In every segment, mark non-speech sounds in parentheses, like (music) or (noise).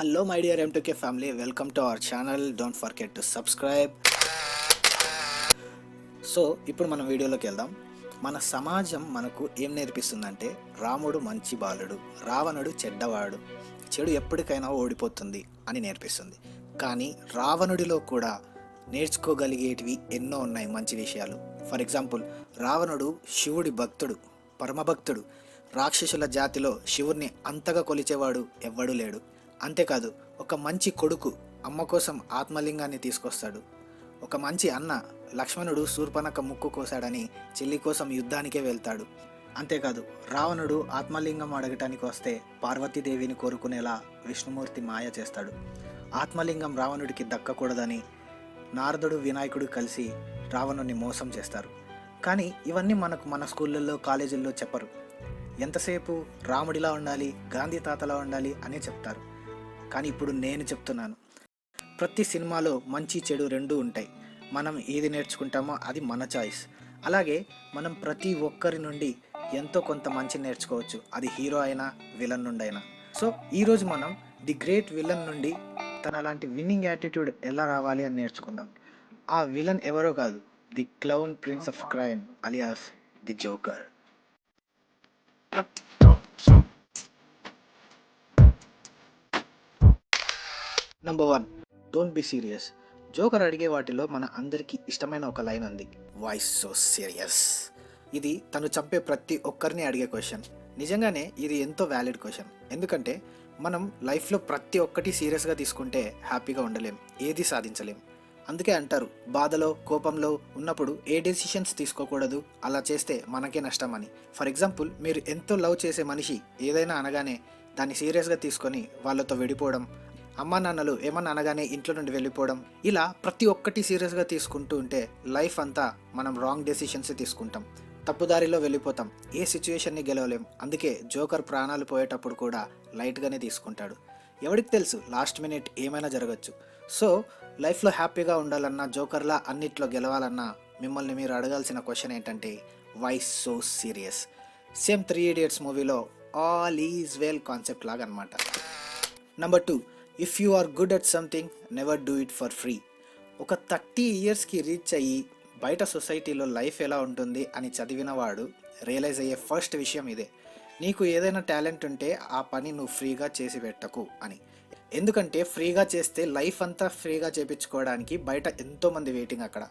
Hello my dear ఎంటూకే family welcome to our channel don't forget to subscribe so ఇప్పుడు మనం వీడియోలోకి వెళ్దాం. మన సమాజం మనకు ఏం నేర్పిస్తుందంటే రాముడు మంచి బాలుడు రావణుడు చెడ్డవాడు చెడు ఎప్పటికైనా ఓడిపోతుంది అని నేర్పిస్తుంది. కానీ రావణుడిలో కూడా నేర్చుకోగలిగేటివి ఎన్నో ఉన్నాయి మంచి విషయాలు. ఫర్ ఎగ్జాంపుల్ రావణుడు శివుడి భక్తుడు పరమభక్తుడు. రాక్షసుల జాతిలో శివుణ్ణి అంతగా కొలిచేవాడు ఎవ్వడూ లేడు. అంతేకాదు ఒక మంచి కొడుకు అమ్మ కోసం ఆత్మలింగాన్ని తీసుకొస్తాడు. ఒక మంచి అన్న లక్ష్మణుడు శూర్పణక ముక్కు కోసాడని చెల్లి కోసం యుద్ధానికే వెళ్తాడు. అంతేకాదు రావణుడు ఆత్మలింగం అడగటానికి వస్తే పార్వతీదేవిని కోరుకునేలా విష్ణుమూర్తి మాయ చేస్తాడు. ఆత్మలింగం రావణుడికి దక్కకూడదని నారదుడు వినాయకుడు కలిసి రావణుని మోసం చేస్తారు. కానీ ఇవన్నీ మనకు మన స్కూళ్ళల్లో కాలేజీల్లో చెప్పరు. ఎంతసేపు రాముడిలా ఉండాలి గాంధీ తాతలా ఉండాలి అనే చెప్తారు. కానీ ఇప్పుడు నేను చెప్తున్నాను. ప్రతి సినిమాలో మంచి చెడు రెండు ఉంటాయి. మనం ఏది నేర్చుకుంటామో అది మన చాయిస్. అలాగే మనం ప్రతి ఒక్కరి నుండి ఎంతో కొంత మంచి నేర్చుకోవచ్చు. అది హీరో అయినా విలన్ నుండి అయినా సో ఈరోజు మనం ది గ్రేట్ విలన్ నుండి తన అలాంటి విన్నింగ్ యాటిట్యూడ్ ఎలా రావాలి అని నేర్చుకుందాం. ఆ విలన్ ఎవరో కాదు the clown prince of crime alias the joker. Number one don't be serious joker అడిగే వాటిలో మన అందరికీ ఇష్టమైన ఒక లైన్ ఉంది. వాయిస్ సో సీరియస్ ఇది తను చంపే ప్రతి ఒక్కరిని అడిగే క్వశ్చన్ నిజంగానే ఇది ఎంతో వ్యాలిడ్ క్వశ్చన్ ఎందుకంటే మనం లైఫ్లో ప్రతి ఒక్కటి సీరియస్గా తీసుకుంటే హ్యాపీగా ఉండలేం ఏది సాధించలేం. అందుకే అంటారు బాధలో కోపంలో ఉన్నప్పుడు ఏ డెసిషన్స్ తీసుకోకూడదు. అలా చేస్తే మనకే నష్టం అని. ఫర్ ఎగ్జాంపుల్ మీరు ఎంతో లవ్ చేసే మనిషి ఏదైనా అనగానే దాన్ని సీరియస్గా తీసుకొని వాళ్ళతో విడిపోవడం అమ్మా నాన్నలు ఏమన్నా అనగానే ఇంట్లో నుండి వెళ్ళిపోవడం ఇలా ప్రతి ఒక్కటి సీరియస్గా తీసుకుంటూ ఉంటే లైఫ్ అంతా మనం రాంగ్ డెసిషన్స్ తీసుకుంటాం. తప్పుదారిలో వెళ్ళిపోతాం. ఏ సిచ్యువేషన్ని గెలవలేం. అందుకే జోకర్ ప్రాణాలు పోయేటప్పుడు కూడా లైట్గానే తీసుకుంటాడు. ఎవరికి తెలుసు లాస్ట్ మినిట్ ఏమైనా జరగచ్చు. సో లైఫ్లో హ్యాపీగా ఉండాలన్నా జోకర్లా అన్నిట్లో గెలవాలన్నా మిమ్మల్ని మీరు అడగాల్సిన క్వశ్చన్ ఏంటంటే why so serious same three idiots movie all is well concept లాగా అనమాట number two if you are good at something never do it for free ఒక థర్టీ ఇయర్స్కి రీచ్ అయ్యి బయట సొసైటీలో లైఫ్ ఎలా ఉంటుంది అని చదివిన వాడు రియలైజ్ అయ్యే ఫస్ట్ విషయం ఇదే. నీకు ఏదైనా టాలెంట్ ఉంటే ఆ పని నువ్వు ఫ్రీగా చేసి పెట్టకు అని. ఎందుకంటే ఫ్రీగా చేస్తే లైఫ్ అంతా ఫ్రీగా చేపించుకోవడానికి బయట ఎంతోమంది వెయిటింగ్ అక్కడ.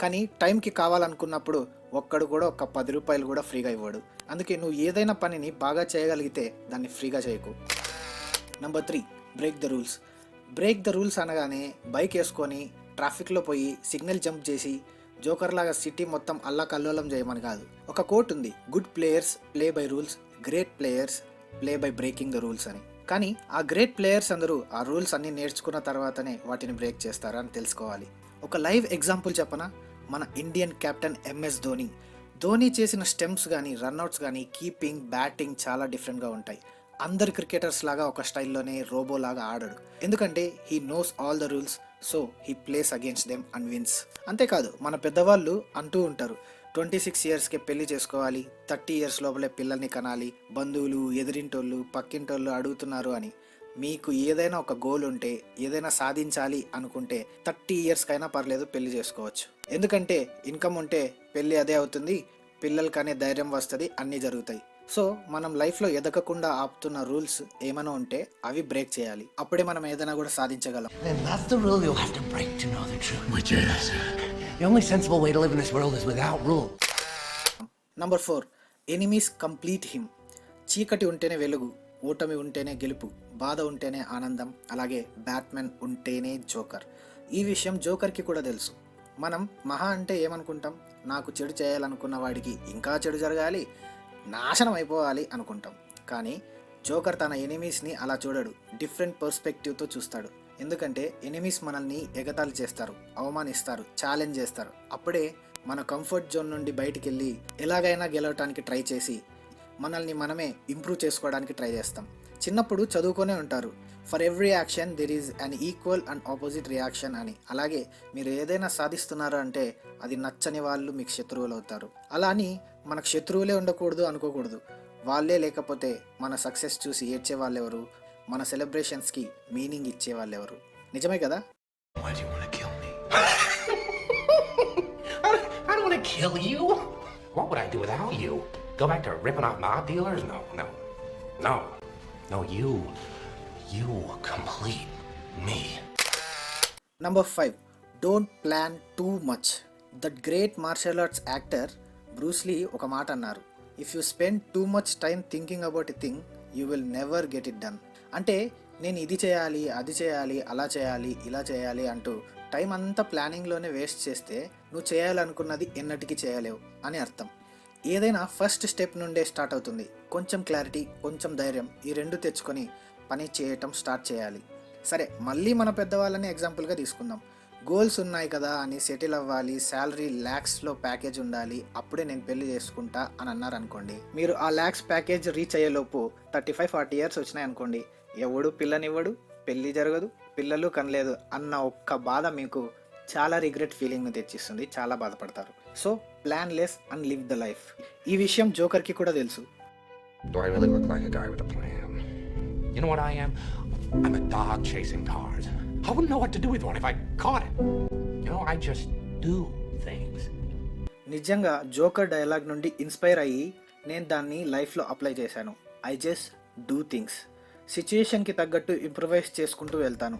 కానీ టైంకి కావాలనుకున్నప్పుడు ఒక్కడు కూడా ఒక పది రూపాయలు కూడా ఫ్రీగా ఇవ్వడు. అందుకే నువ్వు ఏదైనా పనిని బాగా చేయగలిగితే దాన్ని ఫ్రీగా చేయకు. Number three break the rules. Break the rules అనగానే బైక్ వేసుకొని ట్రాఫిక్లో పోయి సిగ్నల్ జంప్ చేసి జోకర్ లాగా సిటీ మొత్తం అల్లా కల్లోలం చేయమని కాదు. ఒక కోట్ ఉంది. Good players play by rules great players play by breaking the rules అని. కానీ ఆ గ్రేట్ ప్లేయర్స్ అందరూ ఆ రూల్స్ అన్ని నేర్చుకున్న తర్వాతనే వాటిని బ్రేక్ చేస్తారా అని తెలుసుకోవాలి. ఒక లైవ్ ఎగ్జాంపుల్ చెప్పన? మన Indian captain MS Dhoni. Dhoni చేసిన స్టెమ్స్ కానీ రన్అట్స్ కానీ కీపింగ్ బ్యాటింగ్ చాలా డిఫరెంట్గా ఉంటాయి. అందరు క్రికెటర్స్ లాగా ఒక స్టైల్లోనే రోబో లాగా ఆడడు. ఎందుకంటే he knows all the rules so he plays against them and wins అంతేకాదు మన పెద్దవాళ్ళు అంటూ ఉంటారు ట్వంటీ సిక్స్ ఇయర్స్కి పెళ్ళి చేసుకోవాలి థర్టీ ఇయర్స్ లోపలే పిల్లల్ని కనాలి బంధువులు ఎదిరింటోళ్ళు పక్కింటోళ్ళు అడుగుతున్నారు అని. మీకు ఏదైనా ఒక గోల్ ఉంటే ఏదైనా సాధించాలి అనుకుంటే థర్టీ ఇయర్స్కైనా పర్లేదు పెళ్ళి చేసుకోవచ్చు. ఎందుకంటే ఇన్కమ్ ఉంటే పెళ్ళి అదే అవుతుంది పిల్లలకనే ధైర్యం వస్తుంది అన్నీ జరుగుతాయి. సో మనం లైఫ్లో ఎదగకుండా ఆపుతున్న రూల్స్ ఏమైనా ఉంటే అవి బ్రేక్ చేయాలి. అప్పుడే మనం ఏదైనా కూడా సాధించగలం. Number four enemies complete him చీకటి ఉంటేనే వెలుగు ఓటమి ఉంటేనే గెలుపు బాధ ఉంటేనే ఆనందం అలాగే బ్యాట్మెన్ ఉంటేనే జోకర్. ఈ విషయం జోకర్కి కూడా తెలుసు. మనం మహా అంటే ఏమనుకుంటాం? నాకు చెడు చేయాలనుకున్న వాడికి ఇంకా చెడు జరగాలి నాశనం అయిపోవాలి అనుకుంటాం. కానీ జోకర్ తన ఎనిమీస్ని అలా చూడడు. డిఫరెంట్ పర్స్పెక్టివ్తో చూస్తాడు. ఎందుకంటే ఎనిమీస్ మనల్ని ఎగతాళి చేస్తారు అవమానిస్తారు ఛాలెంజ్ చేస్తారు. అప్పుడే మన కంఫర్ట్ జోన్ నుండి బయటికి వెళ్ళి ఎలాగైనా గెలవటానికి ట్రై చేసి మనల్ని మనమే ఇంప్రూవ్ చేసుకోవడానికి ట్రై చేస్తాం. చిన్నప్పుడు చదువుకొనే ఉంటారు. For every action there is an equal and opposite reaction అని. అలాగే మీరు ఏదైనా సాధిస్తున్నారు అంటే అది నచ్చని వాళ్ళు మీకు శత్రువులు అవుతారు. అలా అని మనకు శత్రువులే ఉండకూడదు అనుకోకూడదు. వాళ్ళే లేకపోతే మన సక్సెస్ చూసి ఏడ్చే వాళ్ళు ఎవరు మన సెలబ్రేషన్స్కి మీనింగ్ ఇచ్చే వాళ్ళు ఎవరు నిజమే కదా? (laughs) What would I do without you? Go back to ripping off my dealers? No, no, no, no. You, you complete me. Number five don't plan too much that great martial arts actor Bruce Lee ఒక మాట అన్నారు. If you spend too much time thinking about a thing you will never get it done అంటే నేను ఇది చేయాలి అది చేయాలి అలా చేయాలి ఇలా చేయాలి అంటూ టైం అంతా ప్లానింగ్లోనే వేస్ట్ చేస్తే నువ్వు చేయాలనుకున్నది ఎన్నటికీ చేయలేవు అని అర్థం. ఏదైనా ఫస్ట్ స్టెప్ నుండే స్టార్ట్ అవుతుంది. కొంచెం క్లారిటీ కొంచెం ధైర్యం ఈ రెండు తెచ్చుకొని పని చేయటం స్టార్ట్ చేయాలి. సరే మళ్ళీ మన పెద్దవాళ్ళని ఎగ్జాంపుల్గా తీసుకుందాం. గోల్స్ ఉన్నాయి కదా అని సెటిల్ అవ్వాలి శాలరీ ల్యాక్స్లో ప్యాకేజ్ ఉండాలి అప్పుడే నేను పెళ్ళి చేసుకుంటా అని అన్నారు అనుకోండి మీరు ఆ ల్యాక్స్ ప్యాకేజ్ రీచ్ అయ్యేలోపు థర్టీ ఫైవ్ ఫార్టీ ఇయర్స్ వచ్చినాయి అనుకోండి ఎవడు పిల్లనివ్వడు పెళ్ళి జరగదు పిల్లలు కనలేదు అన్న ఒక్క బాధ మీకు చాలా రిగ్రెట్ ఫీలింగ్ని తెచ్చిస్తుంది చాలా బాధపడతారు. So plan less and live the life. ఈ విషయం జోకర్కి కూడా తెలుసు. You know what I am? I'm a dog chasing cars. I wouldn't know what to do with one if I caught it. You know, I just do things. నిజంగా joker dialogue నుండి inspire అయ్యి నేను దాన్ని లైఫ్లో apply చేశాను I just do things సిచ్యుయేషన్కి తగ్గట్టు improvise చేసుకుంటూ వెళ్తాను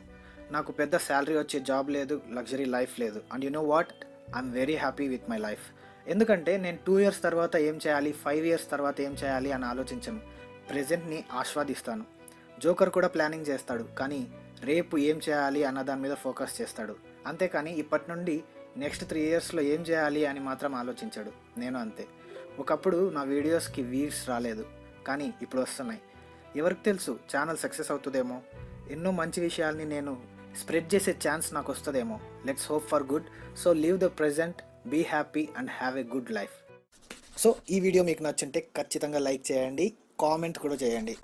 నాకు పెద్ద శాలరీ వచ్చే జాబ్ లేదు లగ్జరీ లైఫ్ లేదు and you know what I'm very happy with my life ఎందుకంటే నేను టూ ఇయర్స్ తర్వాత ఏం చేయాలి ఫైవ్ ఇయర్స్ తర్వాత ఏం చేయాలి అని ఆలోచించను ప్రజెంట్ని ఆస్వాదిస్తాను జోకర్ కూడా ప్లానింగ్ చేస్తాడు కానీ రేపు ఏం చేయాలి అన్న దాని మీద ఫోకస్ చేస్తాడు. అంతేకాని ఇప్పటి నుండి నెక్స్ట్ త్రీ ఇయర్స్లో ఏం చేయాలి అని మాత్రం ఆలోచించాడు. నేను అంతే. ఒకప్పుడు నా వీడియోస్కి వ్యూస్ రాలేదు కానీ ఇప్పుడు వస్తున్నాయి. ఎవరికి తెలుసు ఛానల్ సక్సెస్ అవుతుందేమో? ఎన్నో మంచి విషయాల్ని నేను స్ప్రెడ్ చేసే ఛాన్స్ నాకు వస్తుందేమో? Let's hope for good so leave the present be happy and have a good life so ఈ వీడియో మీకు నచ్చుంటే ఖచ్చితంగా లైక్ చేయండి కామెంట్ కూడా చేయండి.